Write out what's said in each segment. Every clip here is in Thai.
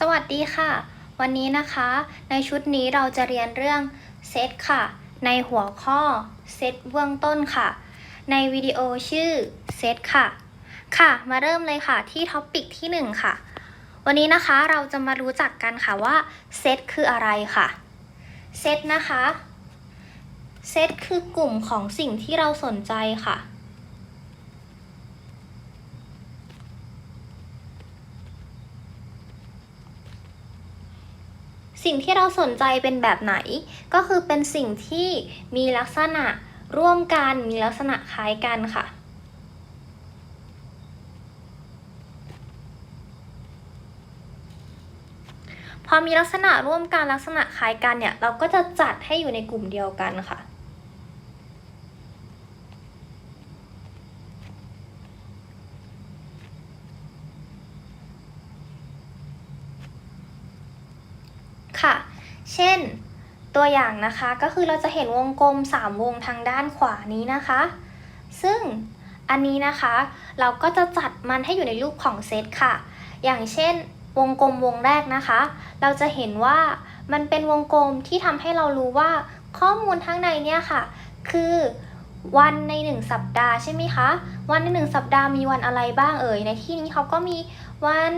สวัสดีค่ะ วันนี้นะคะ ในชุดนี้เราจะเรียนเรื่องเซตค่ะ ในหัวข้อเซตเบื้องต้นค่ะ ในวิดีโอชื่อเซตค่ะ ค่ะ มาเริ่มเลยค่ะที่ท็อปิกที่ 1 ค่ะ วันนี้นะคะเราจะมารู้จักกันค่ะว่าเซตคืออะไรค่ะเซตนะคะเซตคือกลุ่มของสิ่งที่เราสนใจค่ะ สิ่งที่เราสนใจเป็นแบบไหน ก็คือเป็นสิ่งที่มีลักษณะร่วมกันมีลักษณะคล้ายกันค่ะพอมีลักษณะร่วมกันลักษณะคล้ายกันเนี่ย เราก็จะจัดให้อยู่ในกลุ่มเดียวกันค่ะ ค่ะ เช่น ตัวอย่างนะคะก็คือเราจะเห็นวงกลม 3 วงทางด้านขวานี้นะคะ ซึ่งอันนี้นะคะเราก็จะจัดมันให้อยู่ในรูปของเซตค่ะ อย่างเช่น วงกลมวงแรกนะคะ เราจะเห็นว่ามันเป็นวงกลมที่ทำให้เรารู้ว่าข้อมูลข้งในเนี่ยค่ะ คือวันใน 1 สัปดาห์ใช่ไหมคะ วันใน 1 สัปดาห์มีวันอะไรบ้างเอ่ย ในที่นี้เขาก็มีวัน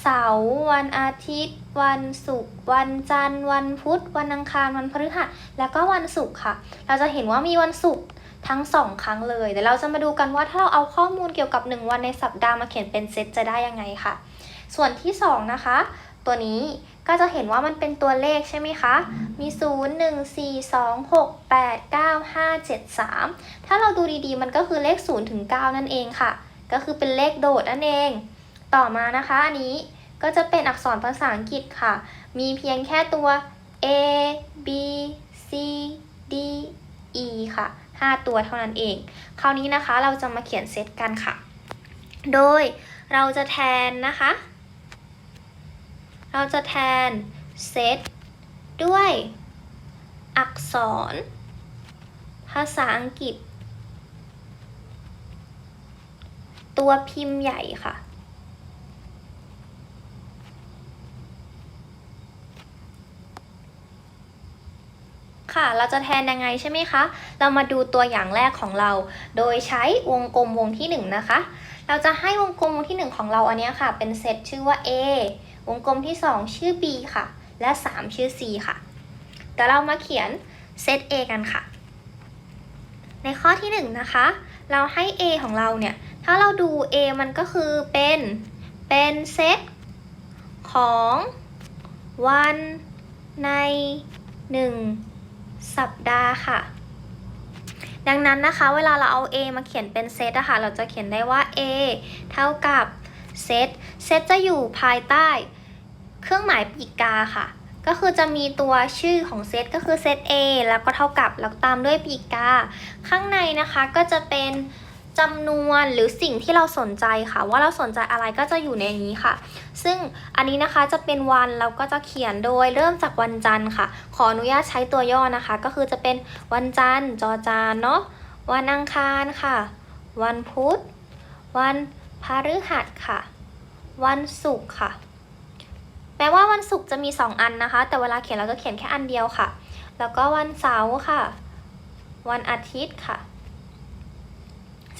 เสาร์วันอาทิตย์ วันศุกร์วันจันทร์ วันพุธ วันอังคาร วันพฤหัส แล้วก็วันศุกร์ค่ะ เราจะเห็นว่ามีวันศุกร์ทั้งสองครั้งเลยเดี๋ยวเราจะมาดูกันว่าถ้าเราเอาข้อมูลเกี่ยวกับ 1 วันในสัปดาห์มาเขียนเป็นเซตจะได้ยังไงค่ะ ส่วนที่2นะคะ ตัวนี้ก็จะเห็นว่ามันเป็นตัวเลขใช่ไหมคะ มี 0 1 4 2 6 8 9 5 7 3 ถ้าเราดูดีๆ มันก็คือเลข0ถึง9นั่นเองค่ะ ก็คือเป็นเลขโดดนั่นเอง ต่อมานะคะ อันนี้ ก็จะเป็นอักษรภาษาอังกฤษค่ะ มีเพียงแค่ตัว A B C D E ค่ะ 5 ตัวเท่านั้นเอง คราวนี้นะคะเราจะมาเขียนเซตกันค่ะ โดยเราจะแทนนะคะ เราจะแทนเซตด้วยอักษร ภาษาอังกฤษ ตัวพิมพ์ใหญ่ค่ะ ค่ะ เราจะแทนยังไงใช่ไหมคะ เรามาดูตัวอย่างแรกของเรา โดยใช้วงกลมวงที่ 1 นะคะ เราจะให้วงกลมวงที่ 1 ของเราอันนี้ค่ะ เป็นเซตชื่อว่า A วงกลมที่ 2 ชื่อ B ค่ะ และ 3 ชื่อ C ค่ะเดี๋ยวเรามาเขียนเซต A กันค่ะ ในข้อที่ 1 นะคะ เราให้ A ของเราเนี่ย ถ้าเราดู A มันก็คือเป็น เป็นเซตของวันใน 1 สัปดาห์ค่ะ ดังนั้นนะคะ เวลาเราเอา A มาเขียนเป็นเซตอะค่ะ เราจะเขียนได้ว่า A เท่ากับเซต เซตจะอยู่ภายใต้ เครื่องหมายปีกกาค่ะ ก็คือจะมีตัวชื่อของเซตก็คือเซต A แล้วก็เท่ากับ แล้วตามด้วยปีกกาข้างในนะคะก็จะเป็น จำนวนหรือสิ่งที่เราสนใจค่ะ ว่าเราสนใจอะไรก็จะอยู่ในนี้ค่ะ ซึ่งอันนี้นะคะจะเป็นวันเราก็จะเขียนโดยเริ่มจากวันจันทร์ค่ะ ขออนุญาตใช้ตัวย่อนะคะ ก็คือจะเป็นวันจันทร์จอจานเนาะวันอังคารค่ะ วันพุธ วันพฤหัสค่ะ วันศุกร์ค่ะแม้ว่าวันศุกร์จะมี 2 อันนะคะ แต่เวลาเขียนเราจะเขียนแค่อันเดียวค่ะ แล้วก็วันเสาร์ค่ะ วันอาทิตย์ค่ะ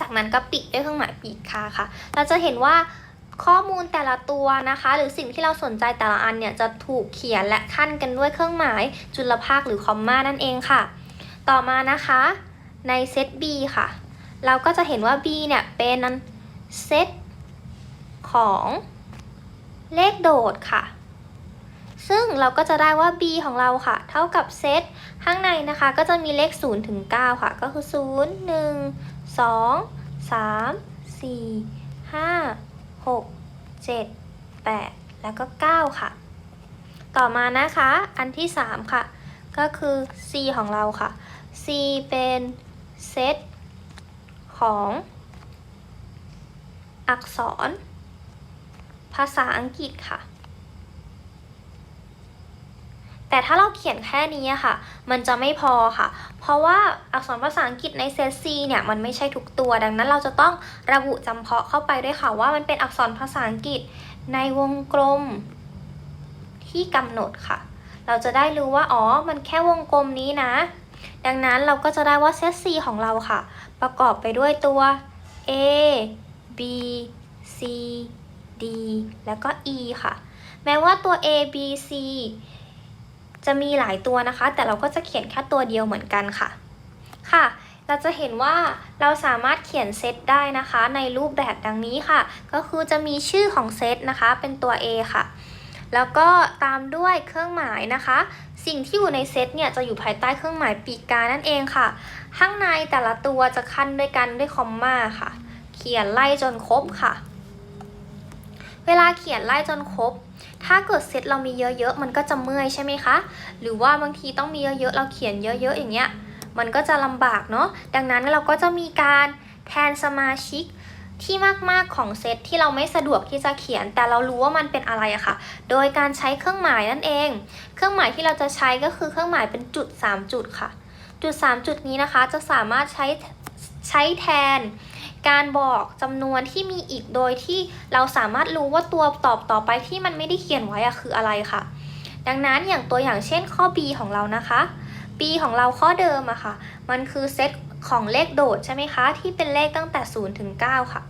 จากนั้นก็ปิดด้วยเครื่องหมายปีกค่ะค่ะ เราจะเห็นว่าข้อมูลแต่ละตัวนะคะ หรือสิ่งที่เราสนใจแต่ละอันเนี่ยจะถูกเขียนและขั้นกันด้วยเครื่องหมายจุลภาคหรือคอมมานั่นเองค่ะ ต่อมานะคะในเซต B ค่ะ เราก็จะเห็นว่า B เนี่ยเป็นเซตของเลขโดดค่ะ ซึ่งเราก็จะได้ว่า b ของเราค่ะ เท่ากับเซตข้างในนะคะ ก็จะมีเลข 0 ถึง 9 ค่ะ ก็คือ 0 1 2 3 4 5 6 7 8แปดแล้วก็9ค่ะ ต่อมานะคะอันที่3ค่ะ ก็คือ c ของเราค่ะ c เป็นเซตของอักษร ภาษาอังกฤษค่ะ แต่ถ้าเราเขียนแค่นี้ค่ะ มันจะไม่พอค่ะ เพราะว่าอักษรภาษาอังกฤษในเซต C เนี่ยมันไม่ใช่ทุกตัว ดังนั้นเราจะต้องระบุจำเพาะเข้าไปด้วยค่ะว่ามันเป็นอักษรภาษาอังกฤษในวงกลมที่กำหนดค่ะ เราจะได้รู้ว่า อ๋อ มันแค่วงกลมนี้นะ ดังนั้นเราก็จะได้ว่าเซต C ของเราค่ะ ประกอบไปด้วยตัว A B C D แล้วก็ E ค่ะ แม้ว่าตัว A B C จะมีหลายตัวนะคะ แต่เราก็จะเขียนแค่ตัวเดียวเหมือนกันค่ะ ค่ะ เราจะเห็นว่าเราสามารถเขียนเซตได้นะคะ ในรูปแบบดังนี้ค่ะ ก็คือจะมีชื่อของเซตนะคะ เป็นตัว A ค่ะ แล้วก็ตามด้วยเครื่องหมายนะคะ สิ่งที่อยู่ในเซตเนี่ยจะอยู่ภายใต้เครื่องหมายปีกกานั่นเองค่ะ ข้างในแต่ละตัวจะขั้นด้วยกันด้วยคอมมาค่ะ เขียนไล่จนครบค่ะ เวลาเขียนไล่จนครบ ถ้าเกิดเซตเรามีเยอะๆ มันก็จะเมื่อยใช่ไหมคะ หรือว่าบางทีต้องมีเยอะๆ เราเขียนเยอะๆ อย่างเงี้ย มันก็จะลำบากเนาะ ดังนั้นเราก็จะมีการแทนสมาชิกที่มากๆของเซตที่เราไม่สะดวกที่จะเขียน แต่เรารู้ว่ามันเป็นอะไรอะค่ะ โดยการใช้เครื่องหมายนั่นเอง เครื่องหมายที่เราจะใช้ก็คือเครื่องหมายเป็นจุด 3 จุดค่ะ จุด 3 จุดนี้นะคะจะสามารถใช้ใช้แทน การบอกจำนวนที่มีอีกโดยที่เราสามารถรู้ว่าตัวตอบต่อไปที่มันไม่ได้เขียนไว้อะคืออะไรค่ะ ดังนั้นอย่างตัวอย่างเช่นข้อ B ของเรานะคะ B ของเราข้อเดิมอะค่ะ มันคือเซตของเลขโดดใช่ไหมคะ ที่เป็นเลขตั้งแต่ 0 ถึง 9 ค่ะ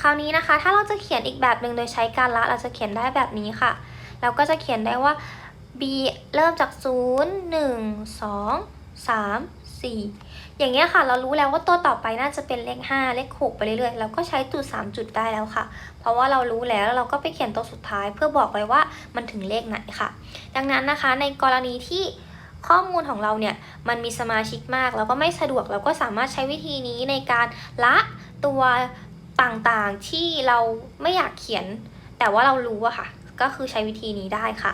คราวนี้นะคะ ถ้าเราจะเขียนอีกแบบหนึ่งโดยใช้การละ เราจะเขียนได้แบบนี้ค่ะ เราก็จะเขียนได้ว่า b เริ่มจาก 0 1 2 3 4 อย่างเงี้ยค่ะ เรารู้แล้วว่าตัวต่อไปน่าจะเป็นเลข 5 เลข 6 ไปเรื่อยๆ เราก็ใช้จุด 3 จุดได้แล้วค่ะ เพราะว่าเรารู้แล้วแล้วเราก็ไปเขียนตัวสุดท้าย เพื่อบอกไว้ว่ามันถึงเลขไหนค่ะ ดังนั้นนะคะในกรณีที่ข้อมูลของเราเนี่ยมันมีสมาชิกมาก แล้วก็ไม่สะดวกเราก็สามารถใช้วิธีนี้ในการละตัวต่างๆที่เราไม่อยากเขียน แต่ว่าเรารู้อะค่ะ ก็คือใช้วิธีนี้ได้ค่ะ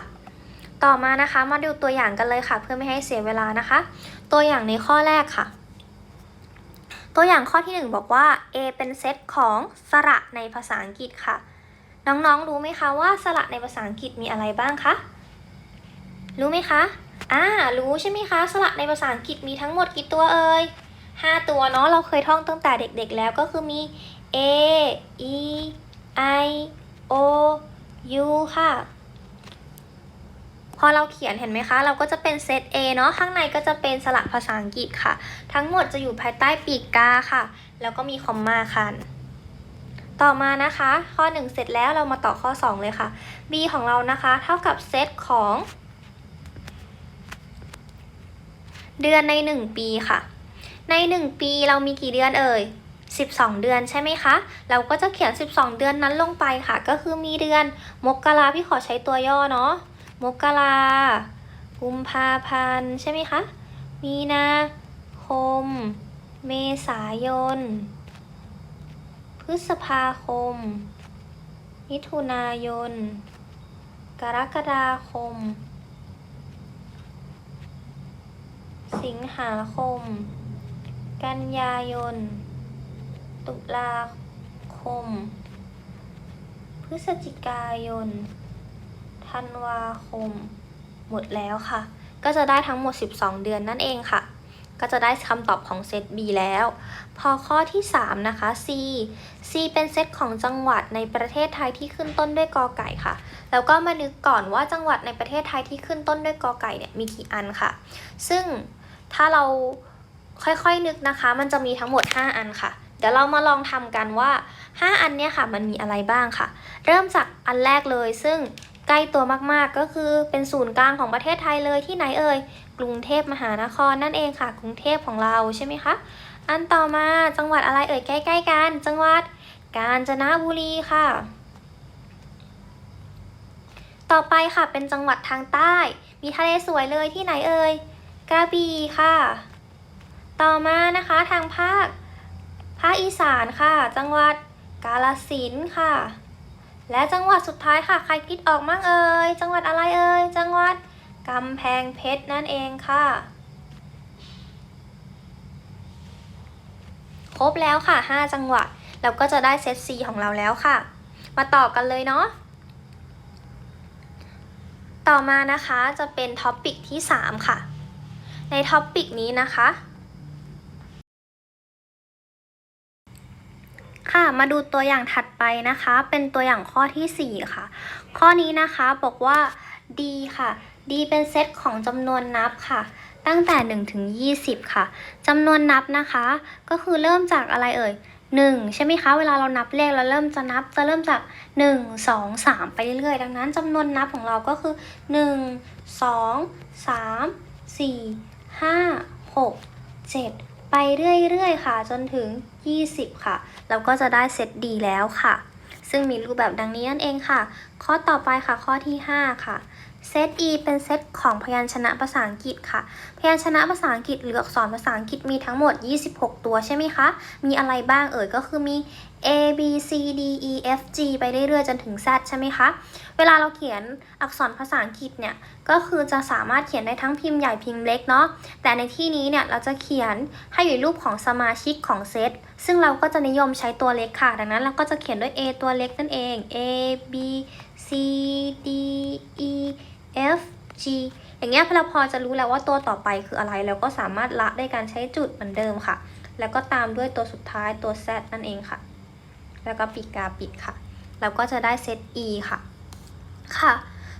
ต่อมานะคะมาดูตัวอย่างกันเลยค่ะ เพื่อไม่ให้เสียเวลานะคะ ตัวอย่างในข้อแรกค่ะ ตัวอย่างข้อที่ 1 บอกว่า A เป็นเซตของสระในภาษาอังกฤษค่ะ น้องๆรู้ไหมคะว่าสระในภาษาอังกฤษมีอะไรบ้างคะรู้ไหมคะอ่ารู้ใช่ไหมคะสระในภาษาอังกฤษมีทั้งหมดกี่ตัวเอ่ย5 ตัวเนาะเราเคยท่องตั้งแต่เด็กๆแล้วก็คือมี A E I O U ค่ะ พอเราเขียนเห็นไหมคะ เราก็จะเป็นเซต A เนาะข้างในก็จะเป็นสระภาษาอังกฤษค่ะ ทั้งหมดจะอยู่ภายใต้ปีกกาค่ะ แล้วก็มีคอมมาคันต่อมานะคะ ข้อ 1 เสร็จแล้วเรามาต่อข้อ 2 เลยค่ะ B ของเรานะคะ เท่ากับเซตของ เดือนใน 1 ปีค่ะ ใน 1 ปีเรามีกี่เดือนเอ่ย 12 เดือนใช่ไหมคะ เราก็จะเขียน 12 เดือนนั้นลงไปค่ะ ก็คือมีเดือน มกราพี่ขอใช้ตัวย่อเนาะ มกรากุมภาพันธ์ใช่ไหมคะ มีนาคม เมษายน พฤษภาคม มิถุนายน กรกฎาคม สิงหาคม กันยายน ตุลาคม พฤศจิกายน ธันวาคม หมดแล้วค่ะ ก็จะได้ทั้งหมด 12 เดือนนั่นเองค่ะ ก็จะได้คำตอบของเซต B แล้ว พอข้อที่ 3 นะคะ C C เป็นเซตของจังหวัดในประเทศไทยที่ขึ้นต้นด้วยกอไก่ค่ะ แล้วก็มานึกก่อนว่าจังหวัดในประเทศไทยที่ขึ้นต้นด้วยกอไก่เนี่ยมีกี่อันค่ะ ซึ่งถ้าเราค่อยๆนึกนะคะ มันจะมีทั้งหมด 5 อันค่ะ เดี๋ยวเรามาลองทำกันว่า 5 อันเนี่ยค่ะมันมีอะไรบ้างค่ะ เริ่มจากอันแรกเลยซึ่งใกล้ตัวมากๆก็คือเป็นศูนย์กลางของประเทศไทยเลยที่ไหนเอ่ยกรุงเทพมหานครนั่นเองค่ะ กรุงเทพของเราใช่ไหมคะอันต่อมาจังหวัดอะไรเอ่ยใกล้ๆกัน จังหวัดกาญจนบุรีค่ะ ต่อไปค่ะเป็นจังหวัดทางใต้ มีทะเลสวยเลยที่ไหนเอ่ยกระบี่ค่ะ ต่อมานะคะทางภาค ภาคอีสานค่ะ จังหวัดกาฬสินค่ะ และจังหวัดสุดท้ายค่ะ ใครคิดออกมั่งเอ่ย จังหวัดอะไรเอ่ย จังหวัดกำแพงเพชรนั่นเองค่ะ ครบแล้วค่ะ 5 จังหวัด เราก็จะได้เซต C ของเราแล้วค่ะ มาต่อกันเลยเนาะ ต่อมานะคะจะเป็นท็อปปิกที่ 3 ค่ะ ในท็อปปิกนี้นะคะ ค่ะ มาดูตัวอย่างถัดไปนะคะ เป็นตัวอย่างข้อที่ 4 ค่ะ ข้อนี้นะคะบอกว่า D ค่ะ D เป็นเซตของจำนวนนับค่ะ ตั้งแต่ 1 ถึง 20 ค่ะจำนวนนับนะคะ ก็คือเริ่มจากอะไรเอ่ย1 ใช่ไหมคะ เวลาเรานับเลขเราเริ่มจะนับจะเริ่มจาก 1 2 3 ไปเรื่อยๆ ดังนั้นจำนวนนับของเราก็คือ 1 2 3 4 5 6 7 ไปเรื่อยๆ ค่ะ จนถึง 20 ค่ะ เราก็จะได้เซตดีแล้วค่ะ ซึ่งมีรูปแบบดังนี้นั่นเองค่ะ ข้อต่อไปค่ะข้อที่ 5 ค่ะ เซต E เป็นเซตของพยัญชนะภาษาอังกฤษค่ะ พยัญชนะภาษาอังกฤษหรืออักษรภาษาอังกฤษมีทั้งหมด 26 ตัวใช่ไหมคะ มีอะไรบ้างเอ่ยก็คือมี A B C D E F G ไปเรื่อยๆจนถึง Z ใช่ไหมคะ เวลาเราเขียนอักษรภาษาอังกฤษเนี่ย ก็คือจะสามารถเขียนได้ทั้งพิมพ์ใหญ่พิมพ์เล็กเนาะ แต่ในที่นี้เนี่ยเราจะเขียนให้อยู่รูปของสมาชิกของเซต ซึ่งเราก็จะนิยมใช้ตัวเล็กค่ะ ดังนั้นเราก็จะเขียนด้วย A ตัวเล็กนั่นเอง A B C D E F G อย่างเงี้ยเราพอจะรู้แล้วว่าตัวต่อไปคืออะไร แล้วก็สามารถละได้การใช้จุดเหมือนเดิมค่ะ แล้วก็ตามด้วยตัวสุดท้ายตัว Z นั่นเองค่ะ แล้วก็ปิดกาปิดค่ะ เราก็จะได้เซต E ค่ะ ค่ะ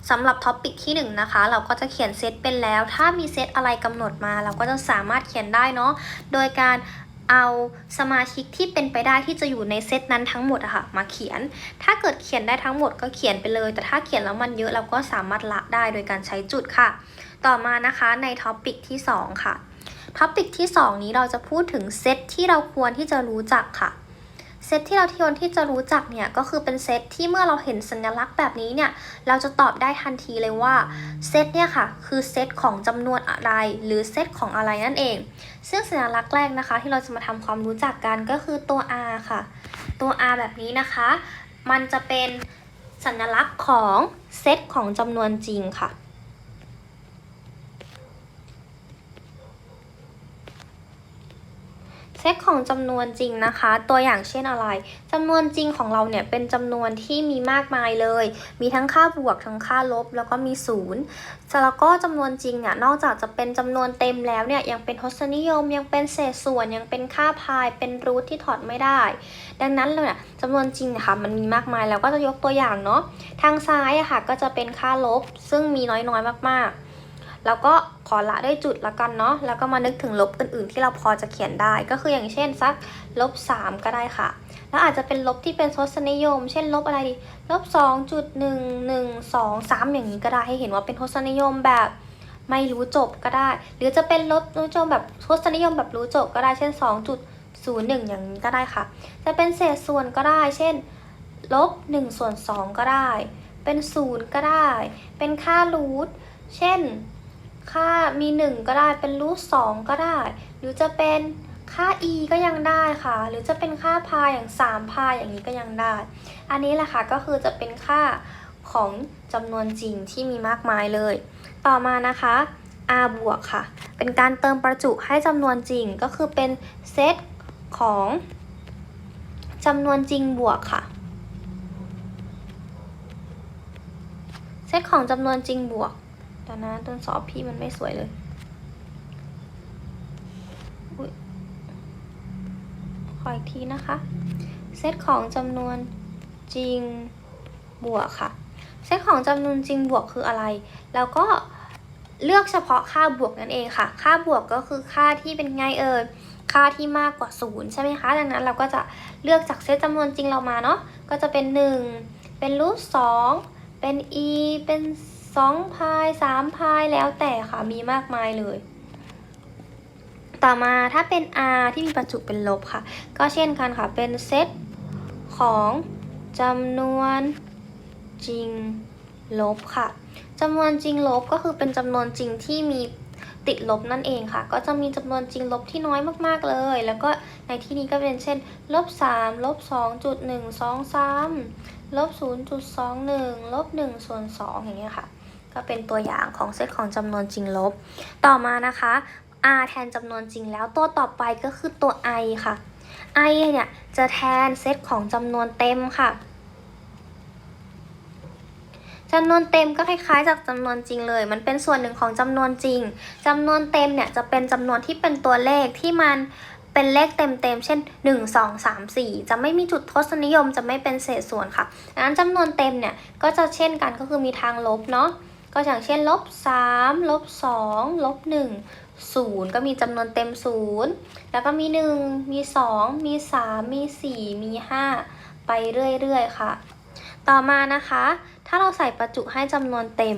สำหรับท็อปิกที่1นงนะคะ เราก็จะเขียนเซตเป็นแล้ว ถ้ามีเซตอะไรกำหนดมา เราก็จะสามารถเขียนได้เนาะ โดยการ เอาสมาชิกที่เป็นไปได้ที่จะอยู่ในเซตนั้นทั้งหมดอะค่ะมาเขียน ถ้าเกิดเขียนได้ทั้งหมดก็เขียนไปเลย แต่ถ้าเขียนแล้วมันเยอะเราก็สามารถละได้โดยการใช้จุดค่ะ ต่อมานะคะในท็อปิกที่ 2 ค่ะท็อปิกที่ 2 นี้เราจะพูดถึงเซตที่เราควรที่จะรู้จักค่ะ เซตที่เราควรที่จะรู้จักเนี่ยก็คือเป็นเซตที่เมื่อเราเห็นสัญลักษณ์แบบนี้เนี่ยเราจะตอบได้ทันทีเลยว่าเซตเนี่ยค่ะคือเซตของจำนวนอะไร หรือเซตของอะไรนั่นเอง ซึ่งสัญลักษณ์แรกนะคะ ที่เราจะมาทำความรู้จักกันก็คือตัว R ค่ะ ตัว R แบบนี้นะคะ มันจะเป็นสัญลักษณ์ของเซตของจำนวนจริงค่ะ เซตของจำนวนจริงนะคะ ตัวอย่างเช่นอะไรจำนวนจริงของเราเนี่ยเป็นจำนวนที่มีมากมายเลย มีทั้งค่าบวกทั้งค่าลบ แล้วก็มีศูนย์แล้วก็จำนวนจริงเนี่ยนอกจากจะเป็นจำนวนเต็มแล้วเนี่ยยังเป็นทศนิยมยังเป็นเศษส่วนยังเป็นค่าพายเป็นรูทที่ถอดไม่ได้ ดังนั้นเลยเนี่ยจำนวนจริงนะคะมันมีมากมายแล้วก็จะยกตัวอย่างเนาะทางซ้ายอะค่ะก็จะเป็นค่าลบซึ่งมีน้อยๆมากๆ แล้วก็ขอละด้วยจุดละกันเนาะแล้วก็มานึกถึงลบอื่นๆ ที่เราพอจะเขียนได้ ก็คืออย่างเช่นสักลบ3ก็ได้ค่ะ แล้วอาจจะเป็นลบที่เป็นทศนิยม เช่นลบอะไรดีลบ2จุด1 1 2 3 อย่างนี้ก็ได้ให้เห็นว่าเป็นทศนิยมแบบไม่รู้จบก็ได้ หรือจะเป็นลบรู้จบแบบทศนิยมแบบรู้จบก็ได้เช่น2จุด0 1 อย่างนี้ก็ได้ค่ะ จะเป็นเศษส่วนก็ได้ เช่นลบ1ส่วน2ก็ได้ เป็น 0 ก็ได้ เป็นค่ารูทเช่น ค่ามี 1 ก็ได้เป็นรูทสองก็ได้ หรือจะเป็นค่า e ก็ยังได้ค่ะ หรือจะเป็นค่าพายอย่าง3พายอย่างนี้ก็ยังได้ อันนี้แหละค่ะก็คือจะเป็นค่าของจำนวนจริงที่มีมากมายเลย ต่อมานะคะ r บวกค่ะ เป็นการเติมประจุให้จำนวนจริงก็คือเป็นเซตของจำนวนจริงบวกค่ะ เซตของจำนวนจริงบวก เดี๋ยวนะต้นสอบพี่มันไม่สวยเลยขออีกทีนะคะ เซตของจำนวนจริงบวกค่ะ เซตของจำนวนจริงบวกคืออะไร แล้วก็เลือกเฉพาะค่าบวกนั่นเองค่ะ ค่าบวกก็คือค่าที่เป็นไงเอ่ยค่าที่มากกว่าศูนย์ใช่ไหมคะ ดังนั้นเราก็จะเลือกจากเซตจำนวนจริงเรามาเนาะ ก็จะเป็น 1 เป็นรูทสองเป็น e เป็น 2พาย3พายแล้วแต่ค่ะมีมากมายเลย ต่อมาถ้าเป็น r ที่มีประจุเป็นลบค่ะ ก็เช่นกันค่ะเป็นเซตของจำนวนจริงลบค่ะจำนวนจริงลบก็คือเป็นจำนวนจริงที่มีติดลบนั่นเองค่ะ ก็จะมีจำนวนจริงลบที่น้อยมากๆเลย แล้วก็ในที่นี้ก็เป็นเช่นลบ3ลบ2.1 2 3ลบ0.21ลบ1ส่วน2อย่างเงี้ยค่ะ ก็เป็นตัวอย่างของเซตของจำนวนจริงลบ ต่อมานะคะ r แทนจำนวนจริงแล้วตัวต่อไปก็คือตัว i ค่ะ i เนี่ยจะแทนเซตของจำนวนเต็มค่ะจำนวนเต็มก็คล้ายๆจากจำนวนจริงเลย มันเป็นส่วนหนึ่งของจำนวนจริงจำนวนเต็มเนี่ยจะเป็นจำนวนที่เป็นตัวเลขที่มันเป็นเลขเต็มๆ เช่น 1 2 3 4 จะไม่มีจุดทศนิยมจะไม่เป็นเศษส่วนค่ะดังนั้นจำนวนเต็มเนี่ยก็จะเช่นกันก็คือมีทางลบเนาะ ก็อย่างเช่นลบ3ลบ2ลบ1 0 ก็มีจำนวนเต็ม 0 แล้วก็มี 1 มี 2 มี 3 มี 4 มี 5 ไปเรื่อยๆ ค่ะ ต่อมานะคะ ถ้าเราใส่ประจุให้จำนวนเต็ม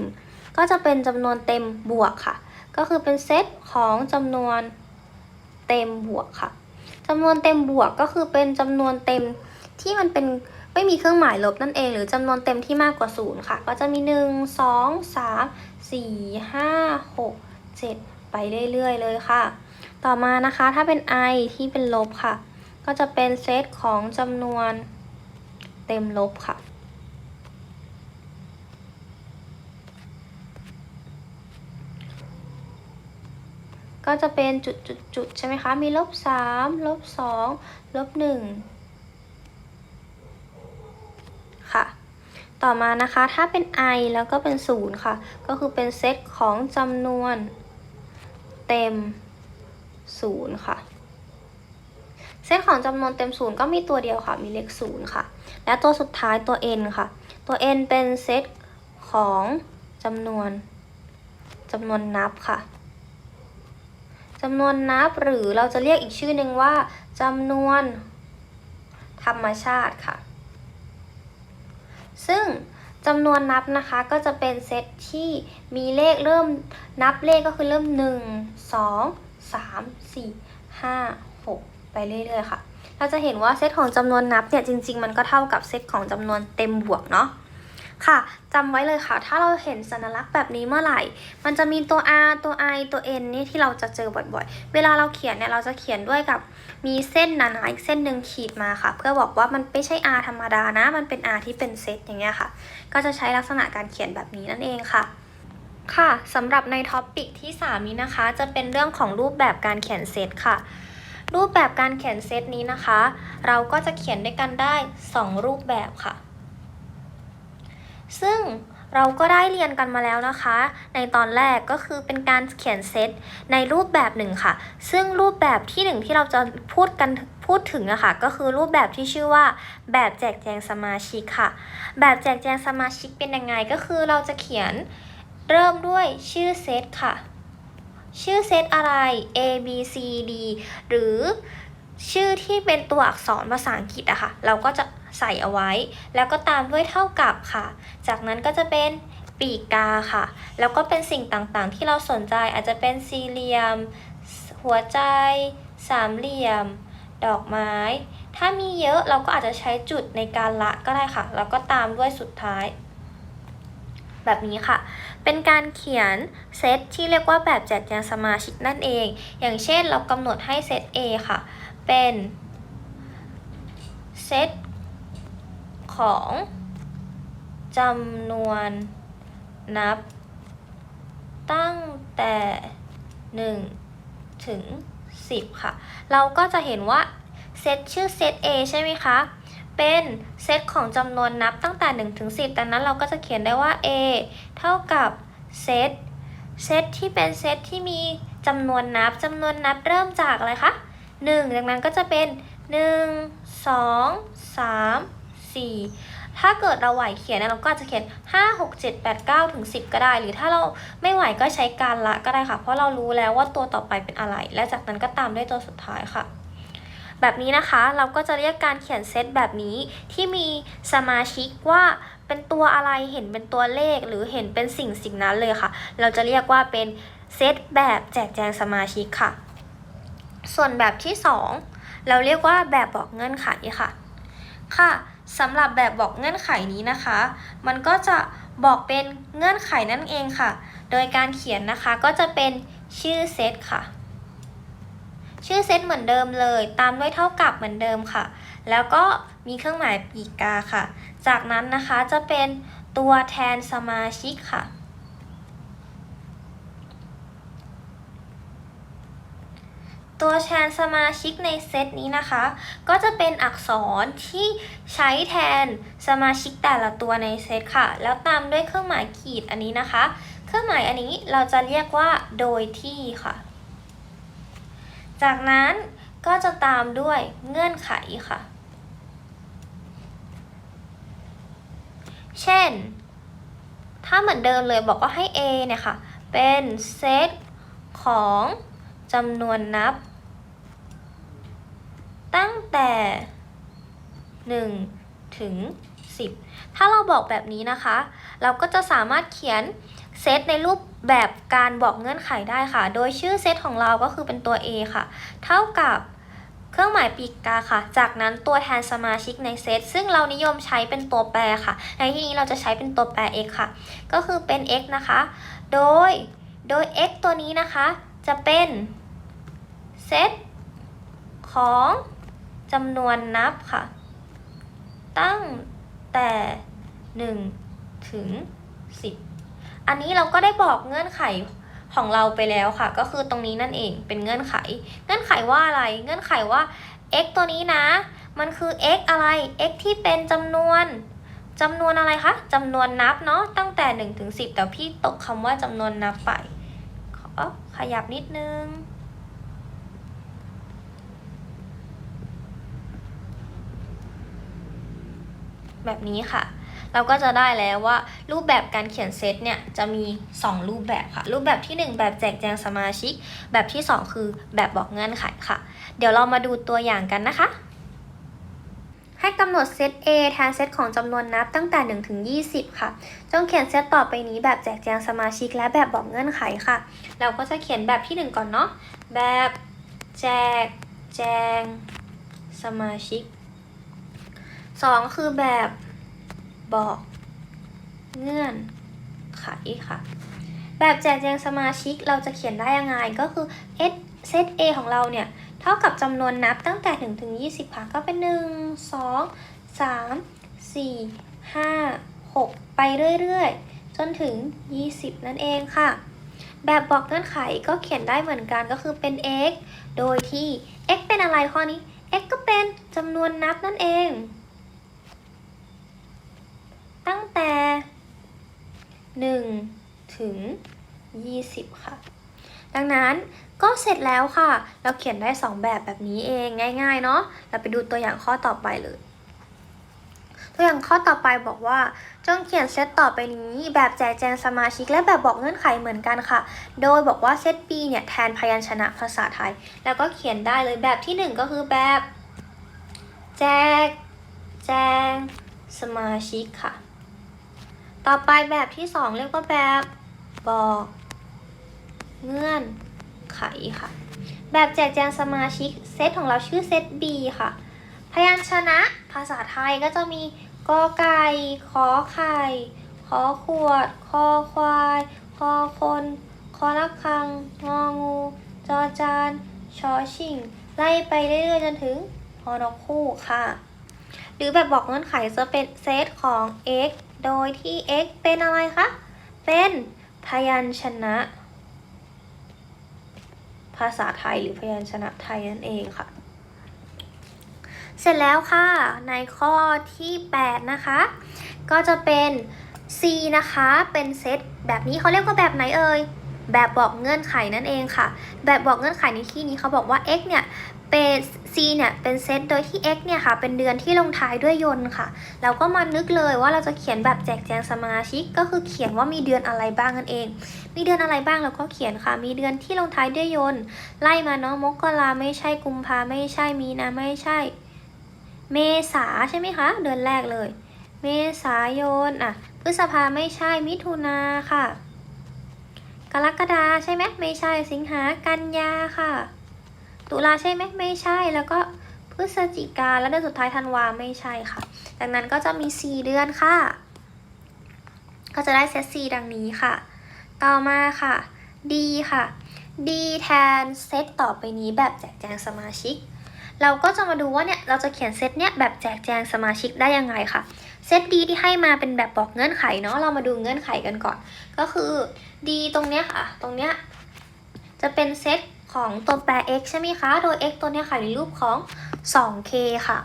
ก็จะเป็นจำนวนเต็มบวกค่ะ ก็คือเป็นเซตของจำนวนเต็มบวกค่ะจำนวนเต็มบวกก็คือเป็นจำนวนเต็มที่มันเป็น ไม่มีเครื่องหมายลบนั่นเอง หรือจำนวนเต็มที่มากกว่า 0 ค่ะ ก็จะมี 1 2 3 4 5 6 7 ไปเรื่อยๆ เลยค่ะ ต่อมานะคะถ้าเป็น i ที่เป็นลบค่ะ ก็จะเป็นเซตของจำนวนเต็มลบค่ะ ก็จะเป็นจุดๆๆใช่ไหมคะ มีลบ3ลบ2ลบ1 ต่อมานะคะถ้าเป็น i แล้วก็เป็นศูนย์ค่ะ ก็คือเป็นเซตของจำนวนเต็มศูนย์ค่ะ เซตของจำนวนเต็มศูนย์ก็มีตัวเดียวค่ะ มีเลขศูนย์ค่ะ และตัวสุดท้ายตัว n ค่ะ ตัว n เป็นเซตของจำนวนจำนวนนับค่ะจำนวนนับหรือเราจะเรียกอีกชื่อหนึ่งว่าจำนวนธรรมชาติค่ะ ซึ่งจำนวนนับนะคะก็จะเป็นเซตที่มีเลขเริ่มนับเลขก็คือเริ่ม 1 2 3 4 5 6 ไปเรื่อยๆค่ะ เราจะเห็นว่าเซตของจำนวนนับเนี่ยจริง ๆ มันก็เท่ากับเซตของจำนวนเต็มบวกเนาะ ค่ะจำไว้เลยค่ะ ถ้าเราเห็นสัญลักษณ์แบบนี้เมื่อไหร่ มันจะมีตัว r ตัว i ตัว n นี่ที่เราจะเจอบ่อยๆ เวลาเราเขียนเนี่ยเราจะเขียนด้วยกับมีเส้นหนาๆอีกเส้นหนึ่งขีดมาค่ะ เพื่อบอกว่ามันไม่ใช่ r ธรรมดานะ มันเป็น r ที่เป็นเซตอย่างเงี้ยค่ะ ก็จะใช้ลักษณะการเขียนแบบนี้นั่นเองค่ะค่ะสำหรับในท็อปิกที่ 3 นี้นะคะ จะเป็นเรื่องของรูปแบบการเขียนเซตค่ะ รูปแบบการเขียนเซตนี้นะคะ เราก็จะเขียนด้วยกันได้ 2 รูปแบบค่ะ ซึ่งเราก็ได้เรียนกันมาแล้วนะคะ ในตอนแรกก็คือเป็นการเขียนเซตในรูปแบบหนึ่งค่ะ ซึ่งรูปแบบที่หนึ่งที่เราจะพูดกันพูดถึงอะค่ะ ก็คือรูปแบบที่ชื่อว่า แบบแจกแจงสมาชิกค่ะ แบบแจกแจงสมาชิกเป็นยังไงก็คือเราจะเขียนเริ่มด้วยชื่อเซตค่ะ ชื่อเซตอะไร A B C D หรือ ชื่อที่เป็นตัวอักษรภาษาอังกฤษอะค่ะ เราก็จะใส่เอาไว้ แล้วก็ตามด้วยเท่ากับค่ะ จากนั้นก็จะเป็นปีกกาค่ะ แล้วก็เป็นสิ่งต่างๆ ที่เราสนใจอาจจะเป็นสี่เหลี่ยม หัวใจ สามเหลี่ยม ดอกไม้ ถ้ามีเยอะเราก็อาจจะใช้จุดในการละก็ได้ค่ะ แล้วก็ตามด้วยสุดท้าย แบบนี้ค่ะ เป็นการเขียนเซตที่เรียกว่าแบบแจกแจงสมาชิกนั่นเอง อย่างเช่นเรากำหนดให้เซต A ค่ะ เป็นเซตของจำนวนนับ ตั้งแต่ 1 ถึง 10 ค่ะ เราก็จะเห็นว่าเซตชื่อเซต A ใช่ไหมคะ เป็นเซตของจำนวนนับตั้งแต่ 1 ถึง 10ดังนั้นเราก็จะเขียนได้ว่า A เท่ากับเซตเซตที่เป็นเซตที่มีจำนวนนับจำนวนนับเริ่มจากอะไรคะ 1 ดังนั้นก็จะเป็น 1 2 3 4 ถ้าเกิดเราไหวเขียนเนี่ยเราก็อาจจะเขียน 5 6 7 8 9 ถึง 10 ก็ได้ หรือถ้าเราไม่ไหวก็ใช้การละก็ได้ค่ะ เพราะเรารู้แล้วว่าตัวต่อไปเป็นอะไร และจากนั้นก็ตามด้วยตัวสุดท้ายค่ะแบบนี้นะคะเราก็จะเรียกการเขียนเซตแบบนี้ที่มีสมาชิกว่าเป็นตัวอะไรเห็นเป็นตัวเลขหรือเห็นเป็นสิ่งสิ่งนั้นเลยค่ะ เราจะเรียกว่าเป็นเซตแบบแจกแจงสมาชิกค่ะ ส่วนแบบที่ 2 เราเรียกว่าแบบบอกเงื่อนไขค่ะ ค่ะสำหรับแบบบอกเงื่อนไขนี้นะคะ มันก็จะบอกเป็นเงื่อนไขนั่นเองค่ะ โดยการเขียนนะคะก็จะเป็นชื่อเซตค่ะ ชื่อเซตเหมือนเดิมเลย ตามด้วยเท่ากับเหมือนเดิมค่ะ แล้วก็มีเครื่องหมายปีกกาค่ะ จากนั้นนะคะจะเป็นตัวแทนสมาชิกค่ะ ตัวแทนสมาชิกในเซตนี้นะคะ ก็จะเป็นอักษรที่ใช้แทนสมาชิกแต่ละตัวในเซตค่ะ แล้วตามด้วยเครื่องหมายขีดอันนี้นะคะ เครื่องหมายอันนี้เราจะเรียกว่าโดยที่ค่ะ จากนั้นก็จะตามด้วยเงื่อนไขค่ะ เช่น ถ้าเหมือนเดิมเลยบอกว่าให้ A เนี่ยค่ะ เป็นเซตของจำนวนนับ ตั้งแต่ 1 ถึง 10 ถ้าเราบอกแบบนี้นะคะ เราก็จะสามารถเขียนเซตในรูปแบบการบอกเงื่อนไขได้ค่ะ โดยชื่อเซตของเราก็คือเป็นตัว A ค่ะ เท่ากับเครื่องหมายปีกกาค่ะ จากนั้นตัวแทนสมาชิกในเซต ซึ่งเรานิยมใช้เป็นตัวแปรค่ะ ในที่นี้เราจะใช้เป็นตัวแปร x ค่ะ ก็คือเป็น x นะคะ โดย โดย x ตัวนี้นะคะ จะเป็นเซตของ จำนวนนับค่ะ ตั้งแต่ 1 ถึง 10 อันนี้เราก็ได้บอกเงื่อนไขของเราไปแล้วค่ะ ก็คือตรงนี้นั่นเองเป็นเงื่อนไข เงื่อนไขว่าอะไร เงื่อนไขว่า x ตัวนี้นะ มันคือ x อะไร x ที่เป็นจำนวนจำนวนอะไรคะจำนวนนับเนาะตั้งแต่1ถึง10 แต่พี่ตกคำว่าจำนวนนับไป ขอขยับนิดนึง แบบนี้ค่ะ เราก็จะได้แล้วว่ารูปแบบการเขียนเซตเนี่ยจะมี 2 รูปแบบค่ะ รูปแบบที่ 1 แบบแจกแจงสมาชิก แบบที่ 2 คือแบบบอกเงื่อนไขค่ะ เดี๋ยวเรามาดูตัวอย่างกันนะคะให้กำหนดเซต A แทนเซตของจำนวนนับตั้งแต่ 1 ถึง 20 ค่ะ จงเขียนเซตต่อไปนี้แบบแจกแจงสมาชิกและแบบบอกเงื่อนไขค่ะ เราก็จะเขียนแบบที่ 1 ก่อนเนาะ แบบแจกแจงสมาชิก 2คือแบบบอกเงื่อนไขค่ะ แบบแจกแจงสมาชิกเราจะเขียนได้ยังไงก็คือ s เซต A ของเราเนี่ย เท่ากับจำนวนนับตั้งแต่ 1 ถึง 20 ค่ะ ก็เป็น 1 2 3 4 5 6 ไปเรื่อยๆ จนถึง 20 นั่นเองค่ะ แบบบอกเงื่อนไขก็เขียนได้เหมือนกันก็คือเป็น x โดยที่ x เป็นอะไรข้อนี้ x ก็เป็นจำนวนนับนั่นเอง ตั้งแต่ 1 ถึง 20 ค่ะ ดังนั้นก็เสร็จแล้วค่ะ เราเขียนได้ 2 แบบแบบนี้เองง่าย ๆ เนาะเราไปดูตัวอย่างข้อต่อไปเลย ตัวอย่างข้อต่อไปบอกว่า จงเขียนเซตต่อไปนี้แบบแจกแจงสมาชิกและแบบบอกเงื่อนไขเหมือนกันค่ะ โดยบอกว่าเซต B เนี่ยแทนพยัญชนะภาษาไทย แล้วก็เขียนได้เลยแบบที่ 1 ก็คือแบบแจกแจงสมาชิกค่ะ ต่อไปแบบที่2เรียกว่าแบบบอก เงื่อนไขค่ะ แบบแจกแจงสมาชิกเซตของเราชื่อเซต B ค่ะ พยัญชนะภาษาไทยก็จะมีกอไก่ขอไข่ขอขวด คอควาย คอคน คอละคัง งองู จอจานชอชิง ไล่ไปเรื่อยๆจนถึงฮอนกคู่ค่ะ หรือแบบบอกเงื่อนไขจะเป็นเซตของ x โดยที่ x เป็นอะไรคะ เป็นพยัญชนะ ภาษาไทยหรือพยัญชนะไทยนั่นเองค่ะ เสร็จแล้วค่ะ ในข้อที่ 8 นะคะ ก็จะเป็น C นะคะ เป็นเซตแบบนี้เขาเรียกว่าแบบไหนเอ่ย แบบบอกเงื่อนไขนั่นเองค่ะ แบบบอกเงื่อนไขในที่นี้เขาบอกว่า x เนี่ย เป็น C เนี่ยเป็นเซตโดยที่ x เนี่ยค่ะ เป็นเดือนที่ลงท้ายด้วยยนต์ค่ะ เราก็มานึกเลยว่าเราจะเขียนแบบแจกแจงสมาชิก ก็คือเขียนว่ามีเดือนอะไรบ้างนั่นเอง มีเดือนอะไรบ้างเราก็เขียนค่ะ มีเดือนที่ลงท้ายด้วยยนต์ ไล่มาเนาะมกราไม่ใช่กุมภาไม่ใช่มีนาไม่ใช่ เมษาใช่ไหมคะ เดือนแรกเลย เมษายนอะพฤษภาไม่ใช่มิถุนาค่ะ กรกฎาใช่ไหมไม่ใช่สิงหากันยาค่ะ ตุลาใช่ไหมไม่ใช่แล้วก็พฤศจิกาแล้วเดือนสุดท้ายธันวาไม่ใช่ค่ะ ดังนั้นก็จะมี 4 เดือนค่ะ ก็จะได้เซต C ดังนี้ค่ะ ต่อมาค่ะ D ค่ะ D แทนเซตต่อไปนี้แบบแจกแจงสมาชิก เราก็จะมาดูว่าเนี่ยเราจะเขียนเซตเนี่ยแบบแจกแจงสมาชิกได้ยังไงค่ะ เซต D ที่ให้มาเป็นแบบบอกเงื่อนไขเนาะ เรามาดูเงื่อนไขกันก่อน ก็คือ D ตรงเนี้ยค่ะ ตรงเนี้ยจะเป็นเซต ของตัวแปร x ใช่ไหมคะ โดย x ตัวเนี้ยค่ะในรูปของ 2k ค่ะ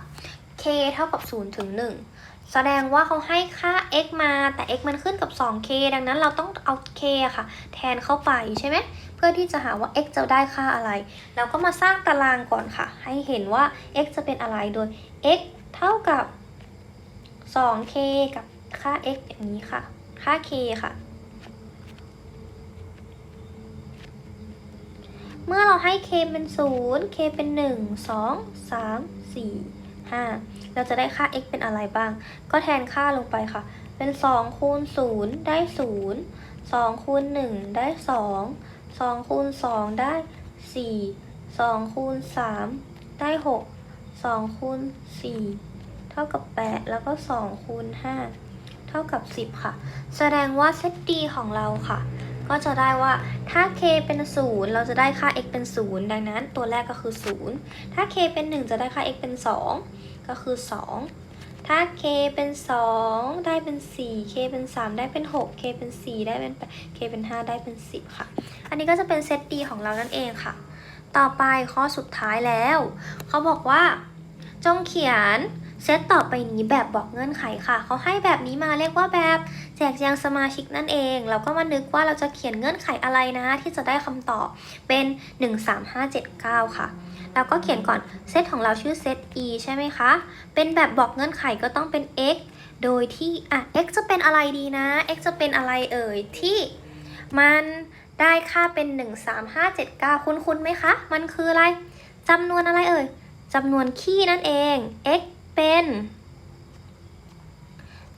k เท่ากับ 0 ถึง 1 แสดงว่าเขาให้ค่า x มา แต่ x มันขึ้นกับ 2k ดังนั้นเราต้องเอา k ค่ะ แทนเข้าไปใช่ไหม เพื่อที่จะหาว่า x จะได้ค่าอะไร เราก็มาสร้างตารางก่อนค่ะ ให้เห็นว่า x จะเป็นอะไร โดย x เท่ากับ 2k กับค่า x อย่างนี้ค่ะ ค่า k ค่ะ เมื่อเราให้ k เป็น 0 k เป็น 1 2 3 4 5 เราจะได้ค่า x เป็นอะไรบ้าง ก็แทนค่าลงไปค่ะ เป็น 2 คูณ 0 ได้ 0 2 คูณ 1 ได้ 2 2 คูณ 2 ได้ 4 2 คูณ 3 ได้ 6 2 คูณ 4 เท่ากับ 8 แล้วก็ 2 คูณ 5 เท่ากับ 10 ค่ะ แสดงว่าเซต D ของเราค่ะ ก็จะได้ว่าถ้า k เป็น 0 เราจะได้ค่า x เป็น 0 ดังนั้นตัวแรกก็คือ 0 ถ้า k เป็น 1 จะได้ค่า x เป็น 2 ก็คือ 2 ถ้า k เป็น 2 ได้เป็น 4 k เป็น 3 ได้เป็น 6 k เป็น 4 ได้เป็น 8 k เป็น 5 ได้เป็น 10 ค่ะ อันนี้ก็จะเป็นเซต D ของเรานั่นเองค่ะ ต่อไปข้อสุดท้ายแล้ว เขาบอกว่า จงเขียน เซตต่อไปนี้แบบบอกเงื่อนไขค่ะ เขาให้แบบนี้มาเรียกว่าแบบแจกแจงสมาชิกนั่นเอง เราก็มานึกว่าเราจะเขียนเงื่อนไขอะไรนะ ที่จะได้คำตอบเป็น 13579 ค่ะแล้วก็เขียนก่อนเซตของเราชื่อเซต e ใช่ไหมคะ เป็นแบบบอกเงื่อนไขก็ต้องเป็น x โดยที่อะ x จะเป็นอะไรดีนะ x จะเป็นอะไรเอ่ยที่มันได้ค่าเป็น 13579 คุ้นคุ้นๆไหมคะ มันคืออะไรจำนวนอะไรเอ่ยจำนวนคี่นั่นเอง x เป็น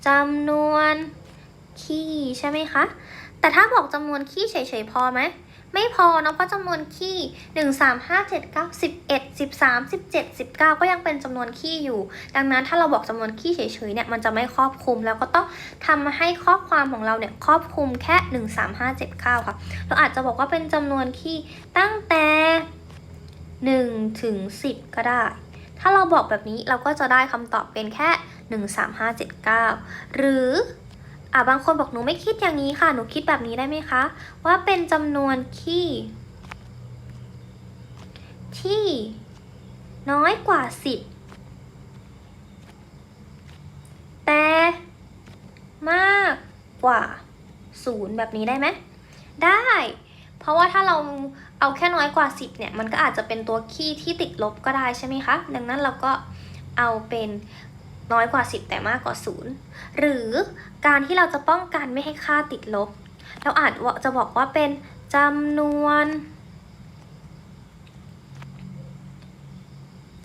จำนวนคี่ใช่ไหมคะ แต่ถ้าบอกจำนวนคี่เฉยๆพอไหม ไม่พอเนาะเพราะจำนวนคี่หนึ่งสามห้าเจ็ดเก้าสิบเอ็ดสิบสามสิบเจ็ดสิบเก้าก็ยังเป็นจำนวนคี่อยู่ ดังนั้นถ้าเราบอกจำนวนคี่เฉยๆเนี่ยมันจะไม่ครอบคลุม แล้วก็ต้องทำให้ข้อความของเราเนี่ยครอบคลุมแค่หนึ่งสามห้าเจ็ดเก้าค่ะ เราอาจจะบอกว่าเป็นจำนวนคี่ตั้งแต่หนึ่งถึงสิบก็ได้ ถ้าเราบอกแบบนี้เราก็จะได้คำตอบเป็นแค่ 13579 หรืออ่าบางคนบอกหนูไม่คิดอย่างนี้ค่ะ หนูคิดแบบนี้ได้ไหมคะ ว่าเป็นจำนวนที่ ที่ น้อยกว่า 10 แต่ มากกว่า 0 แบบนี้ได้ไหม ได้ เพราะว่าถ้าเรา เอาแค่น้อยกว่า 10เนี่ยมันก็อาจจะเป็นตัวคี่ที่ติดลบก็ได้ใช่ไหมคะ ดังนั้นเราก็เอาเป็นน้อยกว่า 10 แต่มากกว่า 0 หรือการที่เราจะป้องกันไม่ให้ค่าติดลบ เราอาจจะบอกว่าเป็นจำนวน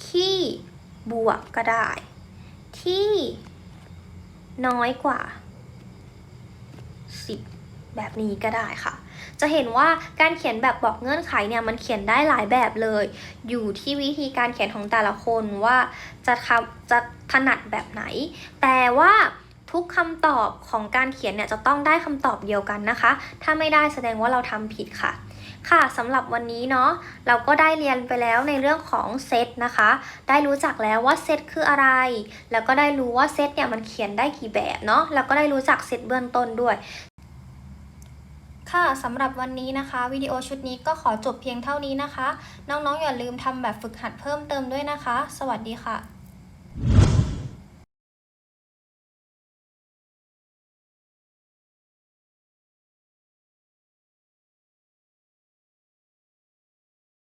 ที่บวกก็ได้ ที่น้อยกว่า 10 แบบนี้ก็ได้ค่ะ จะเห็นว่าการเขียนแบบบอกเงื่อนไขเนี่ยมันเขียนได้หลายแบบเลย อยู่ที่วิธีการเขียนของแต่ละคนว่าจะทำจะถนัดแบบไหน แต่ว่าทุกคำตอบของการเขียนเนี่ยจะต้องได้คำตอบเดียวกันนะคะ ถ้าไม่ได้แสดงว่าเราทำผิดค่ะ ค่ะสำหรับวันนี้เนาะเราก็ได้เรียนไปแล้วในเรื่องของเซตนะคะ ได้รู้จักแล้วว่าเซตคืออะไร แล้วก็ได้รู้ว่าเซตเนี่ยมันเขียนได้กี่แบบเนาะแล้วก็ได้รู้จักเซตเบื้องต้นด้วย ค่ะสำหรับวันนี้นะคะวิดีโอชุดนี้ก็ขอจบเพียงเท่านี้นะคะ น้องๆอย่าลืมทำแบบฝึกหัดเพิ่มเติมด้วยนะคะ สวัสดีค่ะ